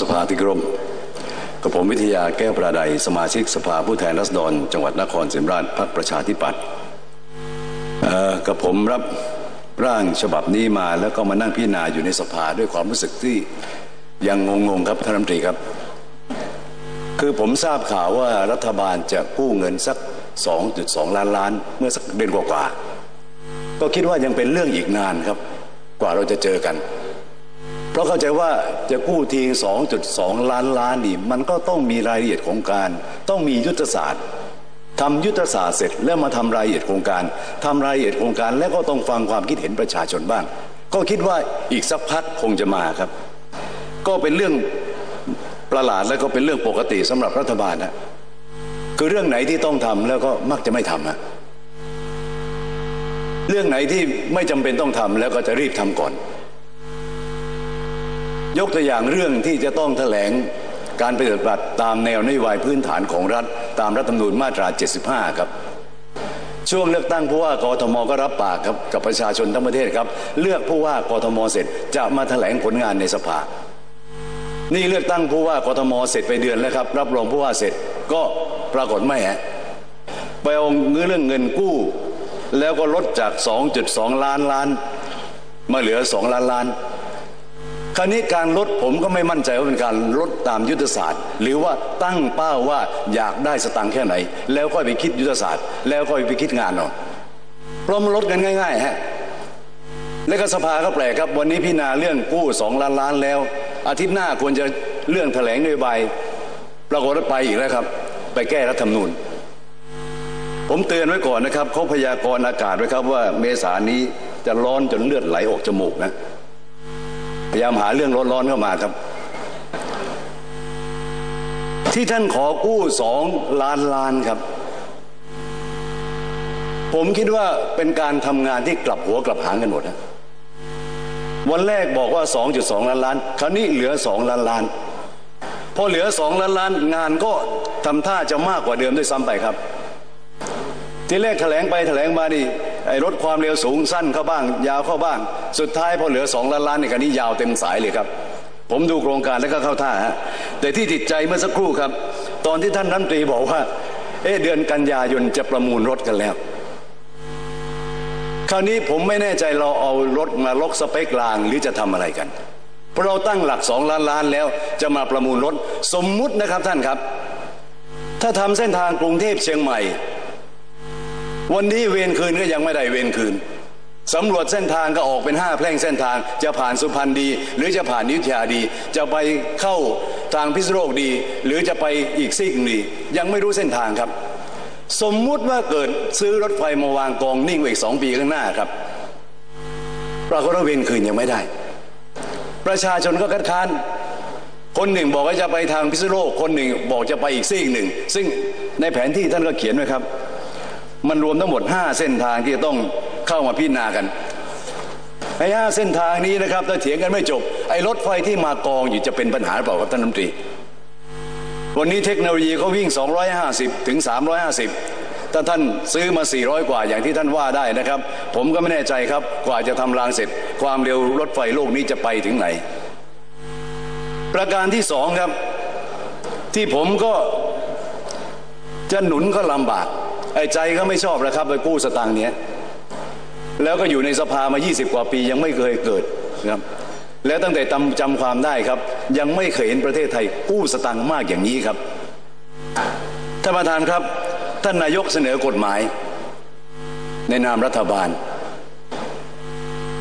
สภาที่กรมกับผมวิทยาแก้วประดัยสมาชิกสภาผู้แทนรัษฎรจังหวัดนครศรีธรรมราชพรรคประชาธิปัตย์กับผมรับร่างฉบับนี้มาแล้วก็มานั่งพิจารณาอยู่ในสภาด้วยความรู้สึกที่ยังงงๆครับท่านรัฐมนตรีครับ คือผมทราบข่าวว่ารัฐบาลจะกู้เงินสัก 2.2 ล้านล้าน เมื่อสักเดือนกว่าๆก็คิดว่ายังเป็นเรื่องอีกนานครับ กว่าเราจะเจอกัน เพราะเข้าใจว่าจะกู้ที 2.2 ล้านล้านนี่ มันก็ต้องมีรายละเอียดของการ ต้องมียุทธศาสตร์ทำยุทธศาสตร์เสร็จแล้วมาทำรายละเอียดโครงการทำรายละเอียดโครงการแล้วก็ต้องฟังความคิดเห็นประชาชนบ้าง ก็คิดว่าอีกสักพักคงจะมาครับ ก็เป็นเรื่องประหลาดแล้วก็เป็นเรื่องปกติสำหรับรัฐบาลนะคือเรื่องไหนที่ต้องทำแล้วก็มักจะไม่ทำนะเรื่องไหนที่ไม่จำเป็นต้องทำแล้วก็จะรีบทำก่อน ยกตัวอย่างเรื่องที่จะต้องแถลงการปฏิบัติตามแนวนโยบายพื้นฐานของรัฐ ตามรัฐธรรมนูญมาตรา 75 ครับ ช่วงเลือกตั้งผู้ว่ากทมก็รับปากครับกับประชาชนทั้งประเทศครับ เลือกผู้ว่ากทมเสร็จจะมาแถลงผลงานในสภา นี่เลือกตั้งผู้ว่ากทมเสร็จไปเดือนแล้วครับ รับรองผู้ว่าเสร็จก็ปรากฏไม่ฮะไปเอาเรื่องเงินกู้ แล้วก็ลดจาก 2.2 ล้านล้าน มาเหลือ 2 ล้านล้าน คราวนี้การลดผมก็ไม่มั่นใจว่าเป็นการลดตามยุทธศาสตร์ หรือว่าตั้งเป้าว่าอยากได้สตังค์แค่ไหน แล้วก็ไปคิดยุทธศาสตร์ แล้วก็ไปคิดงานเนาะเพราะมันลดกันง่ายๆฮะและก็สภาก็แปลกครับวันนี้พิจารณาเรื่องกู้สองล้านล้านแล้ว อาทิตย์หน้าควรจะเรื่องแถลงนโยบายปรากฏว่าไปอีกแล้วครับ ไปแก้รัฐธรรมนูญผมเตือนไว้ก่อนนะครับเขาพยากรณ์อากาศไว้ครับว่าเมษานี้จะร้อนจนเลือดไหลออกจมูกนะายามหาเรื่องร้อนๆเข้ามาครับ ที่ท่านขอกู้สองล้านล้านครับ ผมคิดว่าเป็นการทำงานที่กลับหัวกลับหางกันหมดนะวันแรกบอกว่า 2.2 ล้านล้าน คราวนี้เหลือ 2 ล้านล้าน พอเหลือ 2 ล้านล้าน งานก็ทำท่าจะมากกว่าเดิมด้วยซ้ำไปครับ ที่แรกแถลงไปแถลงมานี่ ไอ้รถความเร็วสูงสั้นเข้าบ้าง ยาวเข้าบ้าง สุดท้ายพอเหลือสองล้านล้านในการนี้ยาวเต็มสายเลยครับ ผมดูโครงการแล้วก็เข้าท่าฮะแต่ที่ติดใจเมื่อสักครู่ครับ ตอนที่ท่านรัฐมนตรีบอกว่า เอ๊เดือนกันยายนจะประมูลรถกันแล้ว คราวนี้ผมไม่แน่ใจเราเอารถมาลกสเปคลางหรือจะทำอะไรกันเพราะเราตั้งหลักสองล้านล้านแล้วจะมาประมูลรถ สมมุตินะครับท่านครับ ถ้าทำเส้นทางกรุงเทพเชียงใหม่ วันนี้เวรคืนก็ยังไม่ได้เวรคืนสำรวจเส้นทางก็ออกเป็นห้าแพร่งเส้นทาง จะผ่านสุพรรณดี หรือจะผ่านนิทธยาดี จะไปเข้าทางพิษโลกดี หรือจะไปอีกซีกดี ยังไม่รู้เส้นทางครับ สมมุติว่าเกิดซื้อรถไฟมาวางกองนิ่งอีกสองปีข้างหน้าครับปรากฏว่าเวรคืนยังไม่ได้ ประชาชนก็คัดค้าน คนหนึ่งบอกว่าจะไปทางพิษโลกคนหนึ่งบอกจะไปอีกซีกหนึ่ง ซึ่งในแผนที่ท่านก็เขียนไว้ครับ มันรวมทั้งหมด 5 เส้นทางที่จะต้องเข้ามาพิจารณากันไอ้ห้าเส้นทางนี้นะครับถ้าเถียงกันไม่จบไอ้รถไฟที่มากองอยู่จะเป็นปัญหาหรือเปล่าครับท่านรัฐมนตรี วันนี้เทคโนโลยีเขาวิ่ง 250 ถึง 350 ถ้าท่านซื้อมา 400 กว่าอย่างที่ท่านว่าได้นะครับ ผมก็ไม่แน่ใจครับกว่าจะทำรางเสร็จ ความเร็วรถไฟโลกนี้จะไปถึงไหน ประการที่สองครับ ที่ผมก็จะหนุนก็ลำบาก ไอ้ใจก็ไม่ชอบแล้วครับไปกู้สตางค์เนี้ยแล้วก็อยู่ในสภามา 20 กว่าปียังไม่เคยเกิดนะครับแล้วตั้งแต่จำความได้ครับ ยังไม่เคยเห็นประเทศไทยกู้สตางค์มากอย่างนี้ครับท่านประธานครับ ท่านนายกเสนอกฎหมาย ในนามรัฐบาล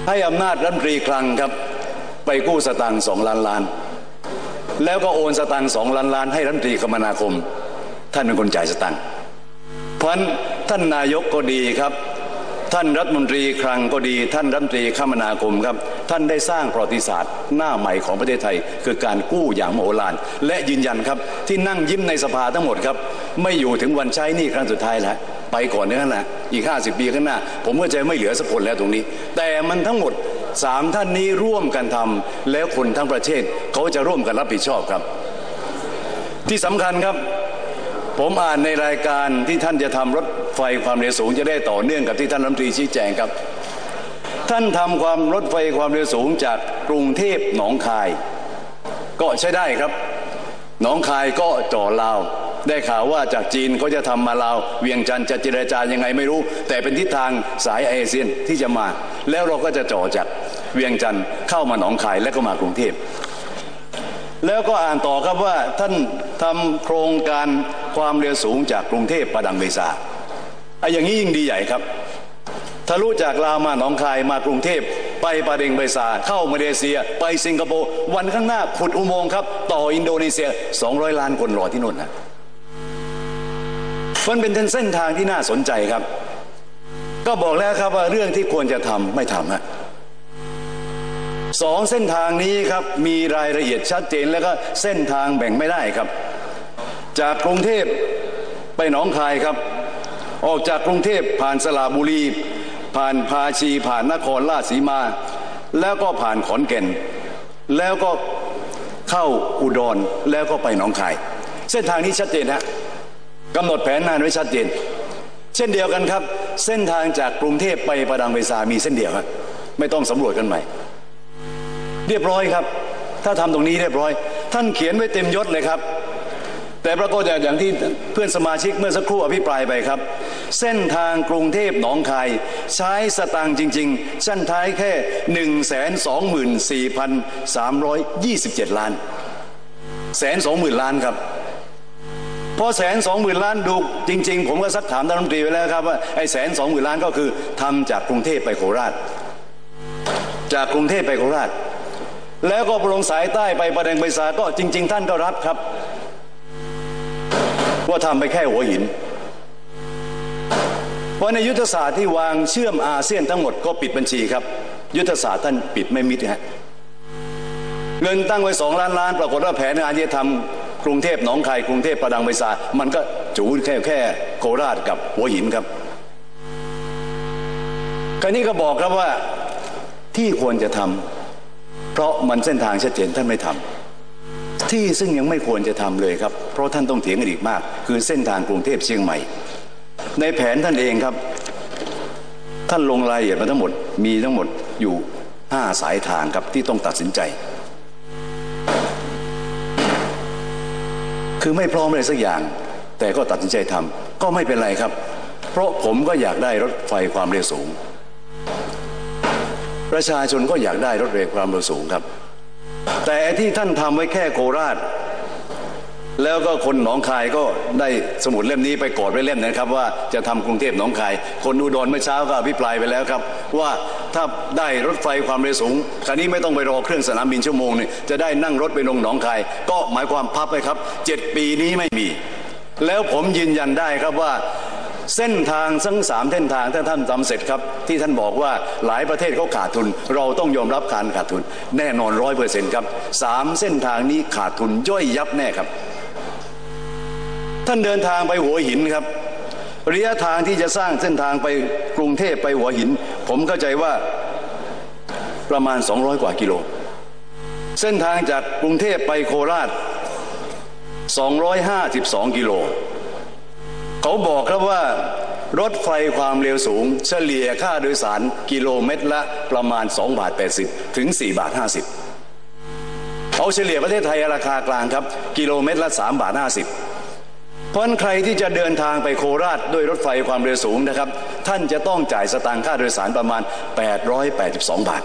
ให้อำนาจรัฐมนตรีคลังครับ ไปกู้สตางค์สองล้านล้าน แล้วก็โอนสตางค์สองล้านล้าน ให้รัฐมนตรีคมนาคม ท่านเป็นคนจ่ายสตางค์ เพราะท่านนายกก็ดีครับ ท่านรัฐมนตรีคลังก็ดี ท่านรัฐมนตรีคมนาคมครับ ท่านได้สร้างประวัติศาสตร์หน้าใหม่ของประเทศไทย คือการกู้อย่างโมโหลานและยืนยันครับ ที่นั่งยิ้มในสภาทั้งหมดครับ ไม่อยู่ถึงวันใช้นี่ครั้งสุดท้ายแล้วไปก่อนนั่นแหละอีก 50 ปีข้างหน้า ผมก็จะไม่เหลือสักคนแล้วตรงนี้ แต่มันทั้งหมดสามท่านนี้ร่วมกันทำแล้วคนทั้งประเทศเขาจะร่วมกันรับผิดชอบครับ ที่สำคัญครับ ผมอ่านในรายการที่ท่านจะทำรถไฟความเร็วสูงจะได้ต่อเนื่องกับที่ท่านรัฐมนตรีชี้แจงครับ ท่านทำความรถไฟความเร็วสูงจากกรุงเทพหนองคาย ก็ใช้ได้ครับหนองคายก็จ่อลาว ได้ข่าวว่าจากจีนเขาจะทำมาลาว เวียงจันทร์จะเจรจายังไงไม่รู้ แต่เป็นทิศทางสายเอเชียนที่จะมา แล้วเราก็จะจ่อจากเวียงจันทร์เข้ามาหนองคายและก็มากรุงเทพแล้วก็อ่านต่อครับว่าท่านทำโครงการ ความเร็วสูงจากกรุงเทพประดังเบซาไอ้อย่างนี้ยิ่งดีใหญ่ครับทะลุจากลาวมาหนองคายมากรุงเทพไปปาเดงเบซาเข้ามาเลเซีย ไปสิงคโปร์วันข้างหน้าขุดอุโมงค์ครับ ต่ออินโดนีเซีย 200 ล้านคนรอที่นู่นนะมันเป็นเส้นทางที่น่าสนใจครับ ก็บอกแล้วครับว่าเรื่องที่ควรจะทำไม่ทำฮะสองเส้นทางนี้ครับมีรายละเอียดชัดเจนแล้วก็เส้นทางแบ่งไม่ได้ครับ จากกรุงเทพไปหนองคายครับ ออกจากกรุงเทพผ่านสระบุรี ผ่านภาชี ผ่านนครราชสีมา แล้วก็ผ่านขอนแก่น แล้วก็เข้าอุดรแล้วก็ไปหนองคาย เส้นทางนี้ชัดเจนฮะกำหนดแผนงานไว้ชัดเจน เช่นเดียวกันครับ เส้นทางจากกรุงเทพไปประดังเบซามีเส้นเดียวครับไม่ต้องสำรวจกันใหม่ เรียบร้อยครับ ถ้าทำตรงนี้เรียบร้อย ท่านเขียนไว้เต็มยศเลยครับ แต่ปรากฏอย่างที่เพื่อนสมาชิกเมื่อสักครู่อภิปรายไปครับ เส้นทางกรุงเทพหนองคาย ใช้สตางค์จริง ๆ ชั้นท้ายแค่หนึ่งแสนสองหมื่นสี่พันสามร้อยยี่สิบเจ็ดล้านแสนสองหมื่นล้านครับพอแสนสองหมื่นล้านดูจริง ๆ ผมก็สักถามท่านรัฐมนตรีไปแล้วครับว่าไอ้แสนสองหมื่นล้านก็คือทำจากกรุงเทพไปโคราช จากกรุงเทพไปโคราช แล้วก็ลงสายใต้ไปประเด็นไปสาก็จริง ๆ ท่านก็รับครับ ว่าทำไปแค่หัวหิน เพราะในยุทธศาสตร์ที่วางเชื่อมอาเซียนทั้งหมดก็ปิดบัญชีครับ ยุทธศาสตร์ท่านปิดไม่มิดฮะเงินตั้งไว้สองล้านล้าน ปรากฏว่าแผนงานที่ทำกรุงเทพหนองคายกรุงเทพประดังไบซามันก็จูแค่แค่โคราชกับหัวหินครับคราวนี้ก็บอกครับว่าที่ควรจะทำเพราะมันเส้นทางชัดเจนท่านไม่ทำที่ซึ่งยังไม่ควรจะทำเลยครับ เพราะท่านต้องเถียงกันอีกมาก คือเส้นทางกรุงเทพเชียงใหม่ ในแผนท่านเองครับ ท่านลงรายละเอียดมาทั้งหมดมีทั้งหมดอยู่ห้าสายทางครับที่ต้องตัดสินใจ คือไม่พร้อมเลยสักอย่าง แต่ก็ตัดสินใจทำก็ไม่เป็นไรครับ เพราะผมก็อยากได้รถไฟความเร็วสูง ประชาชนก็อยากได้รถเร็วความเร็วสูงครับ แต่ที่ท่านทำไว้แค่โคราช แล้วก็คนหนองคายก็ได้สมุดเล่มนี้ไปกอดไว้เล่มนะครับ ว่าจะทำกรุงเทพหนองคาย คนอุดรเมื่อเช้าก็อภิปรายไปแล้วครับ ว่าถ้าได้รถไฟความเร็วสูงคราวนี้ไม่ต้องไปรอเครื่องสนามบินชั่วโมงนึงจะได้นั่งรถไปลงหนองคาย ก็หมายความพับไปครับเจ็ดปีนี้ไม่มี แล้วผมยืนยันได้ครับว่าเส้นทางทั้งสามเส้นทางถ้าท่านทำเสร็จครับ ที่ท่านบอกว่าหลายประเทศเขาขาดทุน เราต้องยอมรับการขาดทุน แน่นอนร้อยเปอร์เซ็นต์ครับสามเส้นทางนี้ขาดทุนย่อยยับแน่ครับ ท่านเดินทางไปหัวหินครับ ระยะทางที่จะสร้างเส้นทางไปกรุงเทพไปหัวหิน ผมเข้าใจว่าประมาณ 200 กว่ากิโล เส้นทางจากกรุงเทพไปโคราช 252 กิโล เขาบอกครับว่ารถไฟความเร็วสูง เฉลี่ยค่าโดยสารกิโลเมตรละประมาณ 2 บาท 80 ถึง 4 บาท 50 เอาเฉลี่ยประเทศไทยราคากลางครับ กิโลเมตรละ 3 บาท 50 เพราะใครที่จะเดินทางไปโคราชด้วยรถไฟความเร็วสูงนะครับ ท่านจะต้องจ่ายสตางค์ค่าโดยสารประมาณ 882 บาท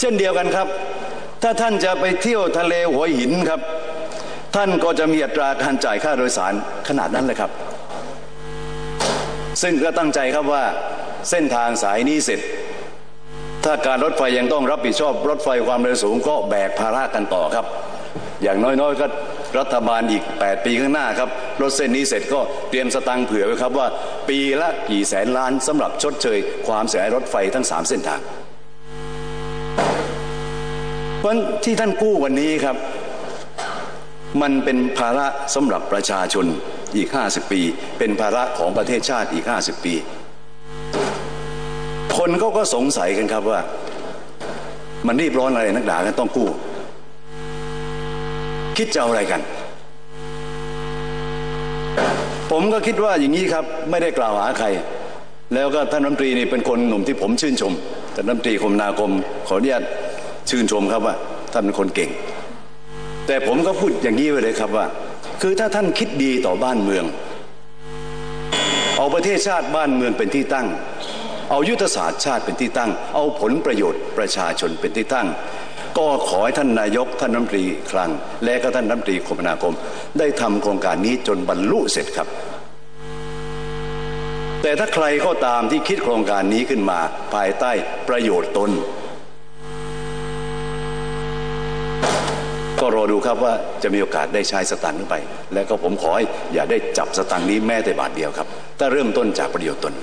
เช่นเดียวกันครับ ถ้าท่านจะไปเที่ยวทะเลหัวหินครับ ท่านก็จะมีอัตราการจ่ายค่าโดยสารขนาดนั้นเลยครับ ซึ่งก็ตั้งใจครับว่าเส้นทางสายนี้เสร็จ ถ้าการรถไฟยังต้องรับผิดชอบรถไฟความเร็วสูงก็แบกภาระกันต่อครับ อย่างน้อยๆก็รัฐบาลอีก 8 ปีข้างหน้าครับรถเส้นนี้เสร็จก็เตรียมสตังค์เผื่อไว้ครับว่า ปีละกี่แสนล้านสำหรับชดเชย ความเสียหายรถไฟทั้ง 3 เส้นทาง เพราะที่ท่านกู้วันนี้ครับ มันเป็นภาระสำหรับประชาชนอีก 50 ปี เป็นภาระของประเทศชาติอีก 50 ปี คนเขาก็สงสัยกันครับว่า มันรีบร้อนอะไรนักด่ากันต้องกู้ คิดจะเอาอะไรกัน ผมก็คิดว่าอย่างนี้ครับไม่ได้กล่าวหาใคร แล้วก็ท่านรัฐมนตรีนี่เป็นคนหนุ่มที่ผมชื่นชมท่านรัฐมนตรีคมนาคม ขออนุญาตชื่นชมครับว่าท่านเป็นคนเก่ง แต่ผมก็พูดอย่างนี้ไว้เลยครับว่า คือถ้าท่านคิดดีต่อบ้านเมือง เอาประเทศชาติบ้านเมืองเป็นที่ตั้งเอายุทธศาสตร์ชาติเป็นที่ตั้ง เอาผลประโยชน์ประชาชนเป็นที่ตั้ง ก็ขอให้ท่านนายกท่านรัฐมนตรีคลัง และก็ท่านรัฐมนตรีคมนาคม ได้ทำโครงการนี้จนบรรลุเสร็จครับ แต่ถ้าใครก็ตามที่คิดโครงการนี้ขึ้นมาภายใต้ประโยชน์ตนก็รอดูครับว่าจะมีโอกาสได้ใช้สตังค์หรือไป และก็ผมขอให้อย่าได้จับสตังค์นี้แม้แต่บาทเดียวครับ ถ้าเริ่มต้นจากประโยชน์ตน